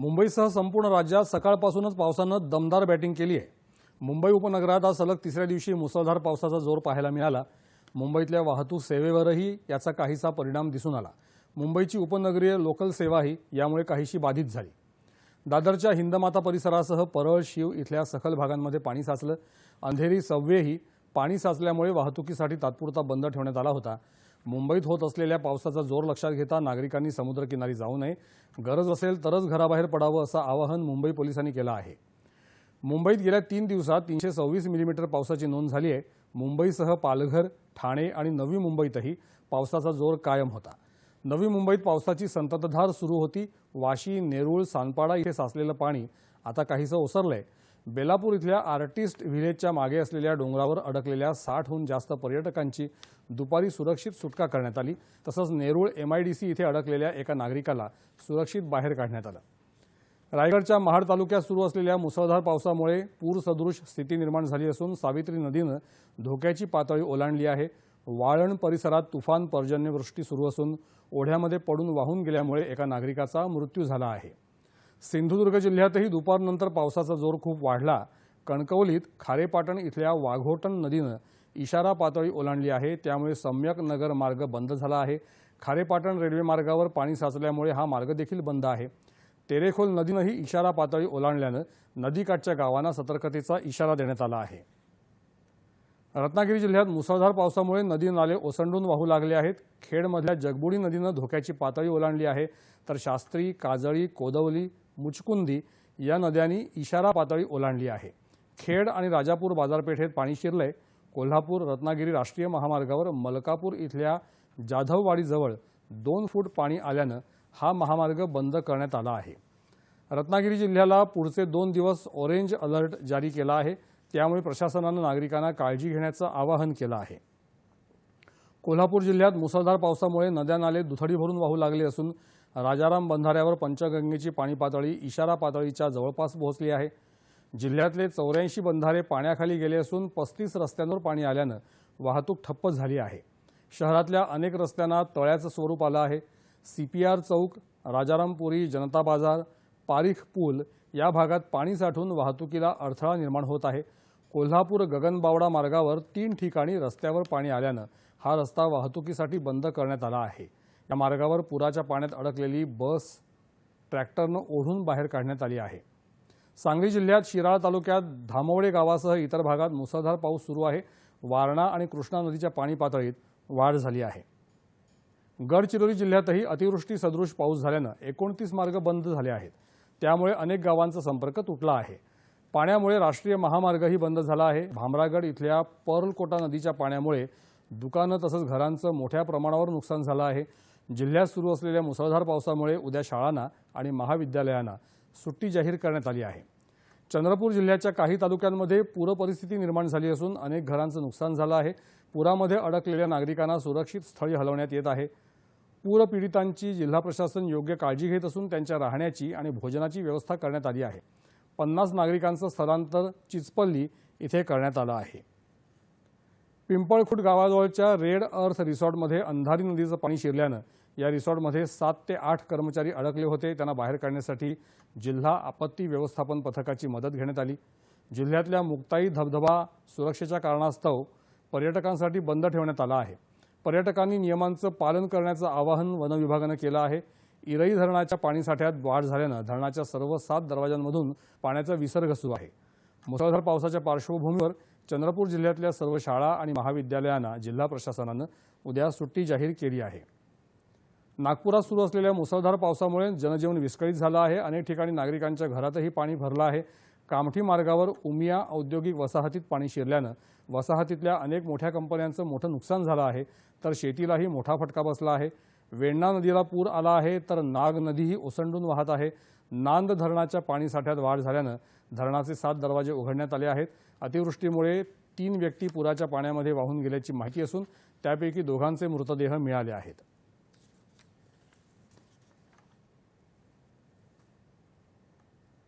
मुंबईसह संपूर्ण राज्यात सकाळपासूनच पावसानं दमदार बॅटिंग केली आहे. मुंबई उपनगरात आज सलग तिसऱ्या दिवशी मुसळधार पावसाचा जोर पाहायला मिळाला. मुंबईतल्या वाहतूक सेवेवरही याचा काहीसा परिणाम दिसून आला. मुंबईची उपनगरीय लोकल सेवाही यामुळे काहीशी बाधित झाली. दादरच्या हिंदमाता परिसरासह परळ शिव इथल्या सखल भागांमध्ये पाणी साचलं. अंधेरी सव्वेही पाणी साचल्यामुळे वाहतुकीसाठी तात्पुरता बंद ठेवण्यात आला होता. मुंबईत होत असलेल्या पावसाचा जोर लक्षात घेता नागरिकांनी समुद्रकिनारी जाऊ नये. गरज असेल तरच घराबाहेर पडावं असं आवाहन मुंबई पोलिसांनी केलं आहे. मुंबईत गेल्या तीन दिवसात तीनशे सव्वीस मिलीमीटर पावसाची नोंद झाली आहे. मुंबईसह पालघर ठाणे आणि नवी मुंबईतही पावसाचा जोर कायम होता. नवी मुंबईत पावसाची संततधार सुरू होती. वाशी नेरूळ सानपाडा इथे साचलेलं पाणी आता काहीसं ओसरलं आहे बेलापूर इथल्या आर्टिस्ट व्हिलेजच्या मागे असलेल्या डोंगरावर अडकलेल्या साठहून जास्त पर्यटकांची दुपारी सुरक्षित सुटका करण्यात आली. तसंच नेरूळ एमआयडीसी इथे अडकलेल्या एका नागरिकाला सुरक्षित बाहेर काढण्यात आलं. रायगडच्या महाड तालुक्यात सुरू असलेल्या मुसळधार पावसामुळे पूरसदृश स्थिती निर्माण झाली असून सावित्री नदीनं धोक्याची पातळी ओलांडली आहे. वाळण परिसरात तुफान पर्जन्यवृष्टी सुरू असून ओढ्यामध्ये पडून वाहून गेल्यामुळे एका नागरिकाचा मृत्यू झाला आहे. सिंधुदुर्ग जिल्ह्यातही दुपारनंतर पावसाचा जोर खूप वाढला. कणकवलीत खारेपाटण इथल्या वाघोटण नदीनं इशारा पातळी ओलांडली आहे. त्यामुळे सम्यक नगर मार्ग बंद झाला आहे. खारेपाटण रेल्वे मार्गावर पाणी साचल्यामुळे हा मार्ग देखील बंद आहे. तेरेखोल नदीनंही इशारा पातळी ओलांडल्यानं नदीकाठच्या गावांना सतर्कतेचा इशारा देण्यात आला आहे. रत्नागिरी जिल्ह्यात मुसळधार पावसामुळे नदी नाले ओसंडून वाहू लागले आहेत. खेडमधल्या जगबुडी नदीनं धोक्याची पातळी ओलांडली आहे. तर शास्त्री काजळी कोदवली मुचकुंदी या नद्यांनी इशारा पातळी ओलांडली आहे. खेड आणि राजापूर बाजारपेठेत पाणी शिरलंय. कोल्हापूर रत्नागिरी राष्ट्रीय महामार्गावर मलकापूर इथल्या जाधववाडीजवळ दोन फूट पाणी आल्यानं हा महामार्ग बंद करण्यात आला आहे. रत्नागिरी जिल्ह्याला पुढचे दोन दिवस ऑरेंज अलर्ट जारी केला आहे. त्यामुळे प्रशासनानं नागरिकांना काळजी घेण्याचं आवाहन केलं आहे. कोल्हापूर जिल्ह्यात मुसळधार पावसामुळे नद्या नाले दुथडी भरून वाहू लागले असून राजाराम बंधाऱ्यावर पंचगंगेची पाणी पातळी इशारा पातळीच्या जवळपास पोहोचली आहे. जिल्ह्यातले चौऱ्याऐंशी बंधारे पाण्याखाली गेले असून पस्तीस रस्त्यांवर पाणी आल्यानं वाहतूक ठप्प झाली आहे. शहरातल्या अनेक रस्त्यांना तळ्याचं स्वरूप आलं आहे. सीपीआर चौक राजारामपुरी जनता बाजार पारिख पूल या भागात पाणी साठून वाहतुकीला अडथळा निर्माण होत आहे. कोल्हापूर गगनबावडा मार्गावर तीन ठिकाणी रस्त्यावर पाणी आल्यानं हा रस्ता वाहतुकीसाठी बंद करण्यात आला आहे. या मार्गावर पुराच्या पाण्यात अडकलेली बस ट्रॅक्टरनं ओढून बाहेर काढण्यात आली आहे. सांगली जिल्ह्यात शिराळा तालुक्यात धामवडे गावासह इतर भागात मुसळधार पाऊस सुरू आहे. वारणा आणि कृष्णा नदीच्या पाणी पातळीत वाढ झाली आहे. गडचिरोली जिल्ह्यातही अतिवृष्टी सदृश पाऊस झाल्यानं एकोणतीस मार्ग बंद झाले आहेत. त्यामुळे अनेक गावांचा संपर्क तुटला आहे. पाण्यामुळे राष्ट्रीय महामार्गही बंद झाला आहे. भामरागड इथल्या पर्लकोटा नदीच्या पाण्यामुळे दुकानं तसंच घरांचं मोठ्या प्रमाणावर नुकसान झालं आहे. जिल्ह्यात सुरू असलेल्या मुसळधार पावसामुळे उद्या शाळांना आणि महाविद्यालयांना सुट्टी जाहीर करण्यात आली आहे. चंद्रपूर जिल्ह्याच्या काही तालुक्यांमध्ये पूरपरिस्थिती निर्माण झाली असून अनेक घरांचं नुकसान झालं आहे. पुरामध्ये अडकलेल्या नागरिकांना सुरक्षित स्थळी हलवण्यात येत आहे. पूरपीडितांची जिल्हा प्रशासन योग्य काळजी घेत असून त्यांच्या राहण्याची आणि भोजनाची व्यवस्था करण्यात आली आहे. पन्नास नागरिकांचं स्थलांतर चिचपल्ली इथे करण्यात आलं आहे. पिंपळखुट गावाजवळच्या रेड अर्थ रिसॉर्टमध्ये अंधारी नदीचं पाणी शिरल्यानं या रिसॉर्टमध्ये सात ते आठ कर्मचारी अडकले होते. त्यांना बाहेर काढण्यासाठी जिल्हा आपत्ती व्यवस्थापन पथकाची मदत घेण्यात आली. जिल्ह्यातल्या मुक्ताई धबधबा सुरक्षेच्या कारणास्तव पर्यटकांसाठी बंद ठेवण्यात आला आहे. पर्यटकांनी नियमांचं पालन करण्याचं आवाहन वनविभागानं केलं आहे. इरई धरणाच्या पाणीसाठ्यात वाढ झाल्यानं धरणाच्या सर्व सात दरवाजांमधून पाण्याचा विसर्ग सुरू आहे. मुसळधार पावसाच्या पार्श्वभूमीवर चंद्रपूर जिल्ह्यातल्या सर्व शाळा आणि महाविद्यालयांना जिल्हा प्रशासनानं उद्या सुट्टी जाहीर केली आहे. नागपुरात सुरू असलेल्या मुसळधार पावसामुळे जनजीवन विस्कळीत झालं आहे. अनेक ठिकाणी नागरिकांच्या घरातही पाणी भरलं आहे. कामठी मार्गावर उमिया औद्योगिक वसाहतीत पाणी शिरल्यानं वसाहतीतल्या अनेक मोठ्या कंपन्यांचं मोठं नुकसान झालं आहे. तर शेतीलाही मोठा फटका बसला आहे. वेण्णा नदीला पूर आला आहे तर नाग नदीही ओसंडून वाहत आहे. नांद धरणाच्या पाणीसाठ्यात वाढ झाल्यानं धरणाचे सात दरवाजे उघडण्यात आले आहेत. अतिवृष्टीमुळे तीन व्यक्ती पुराच्या पाण्यामध्ये वाहून गेल्याची माहिती असून त्यापैकी दोघांचे मृतदेह मिळाले आहेत.